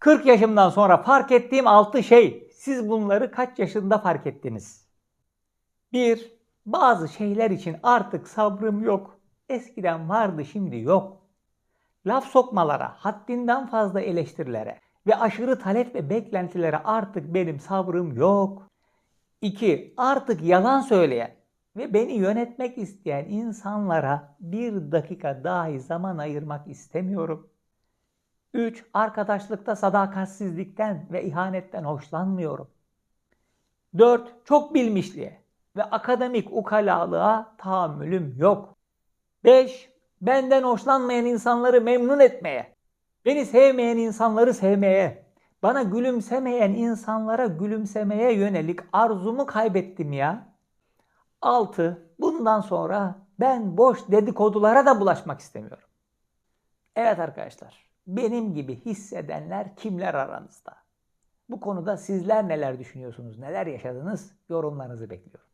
40 yaşımdan sonra fark ettiğim 6 şey. Siz bunları kaç yaşında fark ettiniz? 1. Bazı şeyler için artık sabrım yok. Eskiden vardı şimdi yok. Laf sokmalara, haddinden fazla eleştirilere ve aşırı talep ve beklentilere artık benim sabrım yok. 2. Artık yalan söyleyen ve beni yönetmek isteyen insanlara bir dakika dahi zaman ayırmak istemiyorum. 3. Arkadaşlıkta sadakatsizlikten ve ihanetten hoşlanmıyorum. 4. Çok bilmişliğe ve akademik ukalalığa tahammülüm yok. 5. Benden hoşlanmayan insanları memnun etmeye, beni sevmeyen insanları sevmeye, bana gülümsemeyen insanlara gülümsemeye yönelik arzumu kaybettim ya. 6. Bundan sonra ben boş dedikodulara da bulaşmak istemiyorum. Evet arkadaşlar, benim gibi hissedenler kimler aranızda? Bu konuda sizler neler düşünüyorsunuz, neler yaşadınız? Yorumlarınızı bekliyorum.